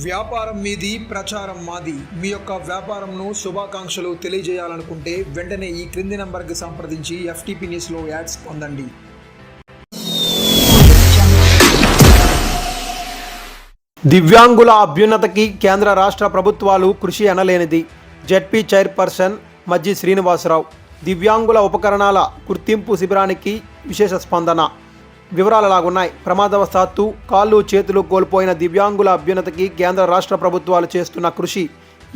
వ్యాపారం మీది ప్రచారం మాది. మీ యొక్క వ్యాపారంను శుభాకాంక్షలు తెలియజేయాలనుకుంటే వెంటనే ఈ క్రింది నంబర్కి సంప్రదించి ఎఫ్టీపీ న్యూస్లో యాడ్స్ పొందండి. దివ్యాంగుల అభ్యున్నతకి కేంద్ర రాష్ట్ర ప్రభుత్వాలు కృషి అనలేనిది. ZP chairperson Majji Srinivasarao. దివ్యాంగుల ఉపకరణాల గుర్తింపు శిబిరానికి విశేష స్పందన. వివరాలు అలాగున్నాయి ప్రమాదవశాత్తు కాళ్ళు చేతులు కోల్పోయిన దివ్యాంగుల అభ్యున్నతికి కేంద్ర రాష్ట్ర ప్రభుత్వాలు చేస్తున్న కృషి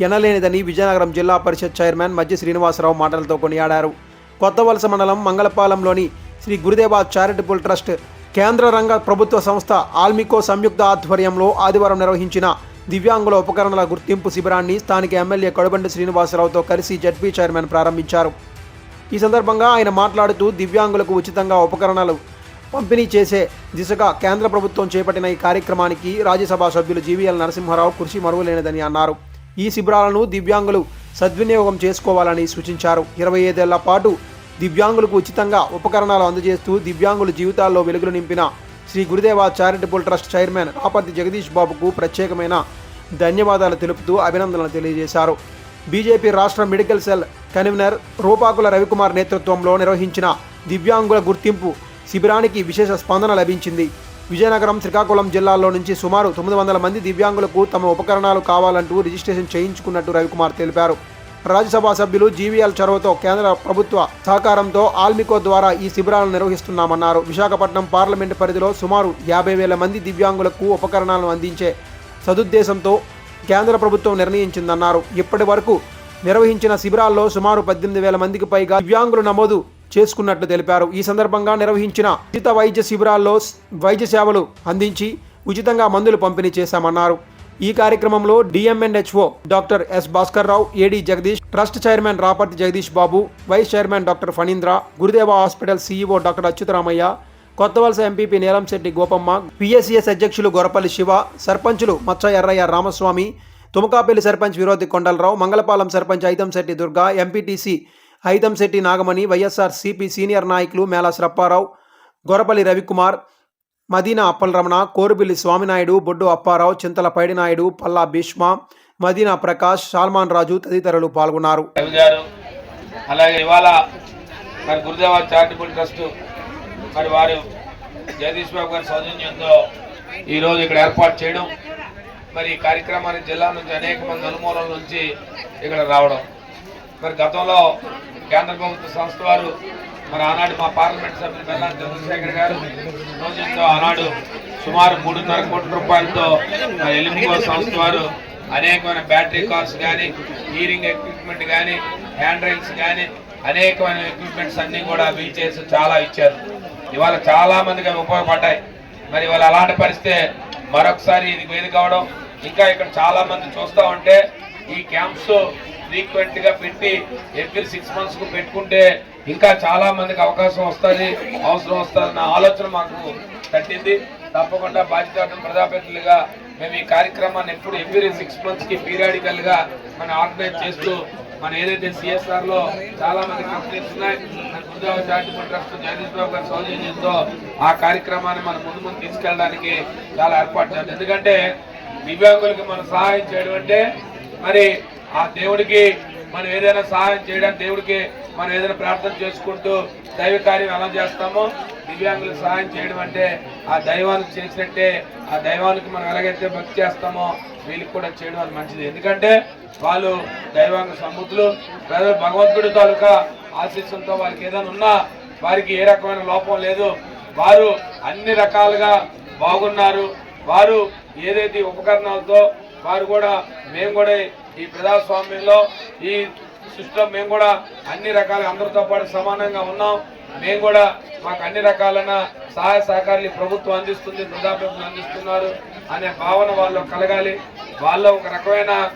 ఎనలేనిదని విజయనగరం జిల్లా పరిషత్ చైర్మన్ మధ్య శ్రీనివాసరావు మాటలతో కొనియాడారు. కొత్త వలస మండలం మంగళపాలెంలోని శ్రీ గురుదేవ చారిటబుల్ ట్రస్ట్ కేంద్ర రంగ ప్రభుత్వ సంస్థ ఆల్మికో సంయుక్త ఆధ్వర్యంలో ఆదివారం నిర్వహించిన దివ్యాంగుల ఉపకరణల గుర్తింపు శిబిరాన్ని స్థానిక ఎమ్మెల్యే కడుబండి శ్రీనివాసరావుతో కలిసి జడ్పీ చైర్మన్ ప్రారంభించారు. ఈ సందర్భంగా ఆయన మాట్లాడుతూ దివ్యాంగులకు ఉచితంగా ఉపకరణాలు పంపిణీ చేసే దిశగా కేంద్ర ప్రభుత్వం చేపట్టిన ఈ కార్యక్రమానికి రాజ్యసభ సభ్యులు జీవీఎల్ నరసింహారావు కృషి మరువలేనిదని అన్నారు. ఈ శిబిరాలను దివ్యాంగులు సద్వినియోగం చేసుకోవాలని సూచించారు. ఇరవై ఐదేళ్ళ పాటు దివ్యాంగులకు ఉచితంగా ఉపకరణాలు అందజేస్తూ దివ్యాంగుల జీవితాల్లో వెలుగులు నింపిన Sri Gurudeva charitable trust chairman Raparthi Jagadish బాబుకు ప్రత్యేకమైన ధన్యవాదాలు తెలుపుతూ అభినందనలు తెలియజేశారు. బీజేపీ రాష్ట్ర medical cell convener Rupakula Ravikumar నేతృత్వంలో నిర్వహించిన దివ్యాంగుల గుర్తింపు శిబిరానికి విశేష స్పందన లభించింది. విజయనగరం శ్రీకాకుళం జిల్లాల్లో నుంచి సుమారు తొమ్మిది వందల మంది దివ్యాంగులకు తమ ఉపకరణాలు కావాలంటూ రిజిస్ట్రేషన్ చేయించుకున్నట్టు రవికుమార్ తెలిపారు. రాజ్యసభ సభ్యులు జీవీఎల్ చొరవతో కేంద్ర ప్రభుత్వ సహకారంతో ఆల్మికో ద్వారా ఈ శిబిరాలను నిర్వహిస్తున్నామన్నారు. విశాఖపట్నం పార్లమెంటు పరిధిలో సుమారు యాభై వేల మంది దివ్యాంగులకు ఉపకరణాలను అందించే సదుద్దేశంతో కేంద్ర ప్రభుత్వం నిర్ణయించిందన్నారు. ఇప్పటి వరకు నిర్వహించిన శిబిరాల్లో సుమారు పద్దెనిమిది వేల మందికి పైగా దివ్యాంగులు నమోదు చేసుకున్నట్లు తెలిపారు. ఈ సందర్భంగా నిర్వహించిన ఉచిత వైద్య శిబిరాల్లో వైద్య సేవలు అందించి ఉచితంగా మందులు పంపిణీ చేశామన్నారు. ఈ కార్యక్రమంలో DMNHO doctor S Bhaskar Rao AD Jagadish trust chairman Raparthi Jagadish Babu vice chairman doctor Phanindra Gurudeva hospital CEO doctor Achyutaramaiah Kothavalasa MPP Neelamsetti Gopamma PSCS అధ్యక్షులు గొరపల్లి శివ సర్పంచులు మచ్చ Errayya Ramaswamy Tumakapalli sarpanch Virodhi Kondalarao Mangalapalem sarpanch Aithamsetti Durga MPTC Aidamsetti Nagamani YSR CP senior నాయకులు మేళా శ్రప్పారావు గొరపల్లి రవికుమార్ మదీనా అప్పలరమణ కోరుబిల్లి స్వామినాయుడు బొడ్డు అప్పారావు చింతల పైడినాయుడు పల్లా భీష్మ మదీనా ప్రకాష్ సాల్మాన్ రాజు తదితరులు పాల్గొన్నారు. అలాగే ఇవాళ మరి గురుదేవ చారిటబుల్ ట్రస్ట్ మరి వారు జగదీష్ బాబు గారి సౌజన్యంతో ఈరోజు ఇక్కడ ఏర్పాటు చేయడం మరి ఈ కార్యక్రమానికి జిల్లా నుంచి అనేక మంది నలుమూలల నుంచి ఇక్కడ రావడం. మరి గతంలో కేంద్ర ప్రభుత్వ సంస్థ వారు మరి ఆనాడు మా పార్లమెంట్ సభ్యులు మెల్లా చంద్రశేఖర్ గారు రోజుతో ఆనాడు సుమారు మూడున్నర కోట్ల రూపాయలతో ఎలిమికో సంస్థ వారు అనేకమైన బ్యాటరీ కార్స్ కానీ హీరింగ్ ఎక్విప్మెంట్ కానీ హ్యాండ్ రైల్స్ కానీ అనేకమైన ఎక్విప్మెంట్స్ అన్నీ కూడా బిల్ చేసి చాలా ఇచ్చారు. ఇవాళ చాలా మందికి అవి ఉపయోగపడ్డాయి. మరి ఇవాళ అలాంటి పరిస్థితి మరొకసారి ఇది వేది కావడం ఇంకా ఇక్కడ చాలా మంది ఉంటే ఈ క్యాంప్స్ ఫ్రీక్వెంట్గా పెట్టి ఎవ్రీ సిక్స్ మంత్స్కు పెట్టుకుంటే ఇంకా చాలా మందికి అవకాశం వస్తుంది అవసరం వస్తుంది అన్న ఆలోచన మాకు తట్టింది. తప్పకుండా బాధ్యత ప్రజాప్రతినిధులుగా మేము ఈ కార్యక్రమాన్ని ఎప్పుడు ఎవ్రీ సిక్స్ మంత్స్కి పీరియాడికల్గా మనం ఆర్గనైజ్ చేస్తూ మన ఏదైతే సిఎస్ఆర్లో చాలా మంది కంపెనీస్ ఉన్నాయి మన గురుదేవ చారిటబుల్ ట్రస్ట్ జగదీష్ బాబు గారి సౌజన్యంతో ఆ కార్యక్రమాన్ని మనం ముందు ముందు తీసుకెళ్ళడానికి చాలా ఏర్పాటు చేయాలి ఎందుకంటే దివ్యాంగులకు మనం సహాయం చేయడం అంటే మరి ఆ దేవుడికి మనం ఏదైనా సహాయం చేయడానికి దేవుడికి మనం ఏదైనా ప్రార్థన చేసుకుంటూ దైవ కార్యం ఎలా చేస్తామో దివ్యాంగులకు సహాయం చేయడం అంటే ఆ దైవానికి చేసినట్టే ఆ దైవానికి మనం ఎలాగైతే భక్తి చేస్తామో వీళ్ళకి కూడా చేయడం అది మంచిది. ఎందుకంటే వాళ్ళు దైవాంగ సముద్రులు ప్రజలు భగవంతుడి తాలూకా ఆశీస్సులతో వారికి ఏదైనా ఉన్నా వారికి ఏ రకమైన లోపం లేదు. వారు అన్ని రకాలుగా బాగున్నారు. వారు ఏదైతే ఉపకరణాలతో వారు కూడా మేము కూడా ఈ ప్రజాస్వామ్యంలో ఈ సృష్టిలో మేము కూడా అన్ని రకాల అందరితో పాటు సమానంగా ఉన్నాం. మేము కూడా మాకు అన్ని రకాలైన సహాయ సహకారాలు ప్రభుత్వం అందిస్తుంది ప్రజాప్రభుత్వం అందిస్తున్నారు అనే భావన వాళ్ళు కలగాలి. వాళ్ళ ఒక రకమైన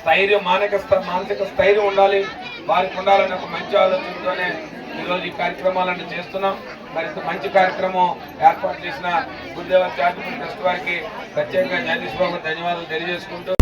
స్థైర్యం మానసిక స్థ- మానసిక స్థైర్యం ఉండాలి. వారికి ఉండాలనే ఒక మంచి ఆలోచనతోనే ఈరోజు ఈ కార్యక్రమాలన్నీ చేస్తున్నాం. మరి మంచి కార్యక్రమం ఏర్పాటు చేసిన గురుదేవ చారిటబుల్ ట్రస్ట్ వారికి ప్రత్యేకంగా జగదీష్ బాబు ధన్యవాదాలు తెలియజేసుకుంటూ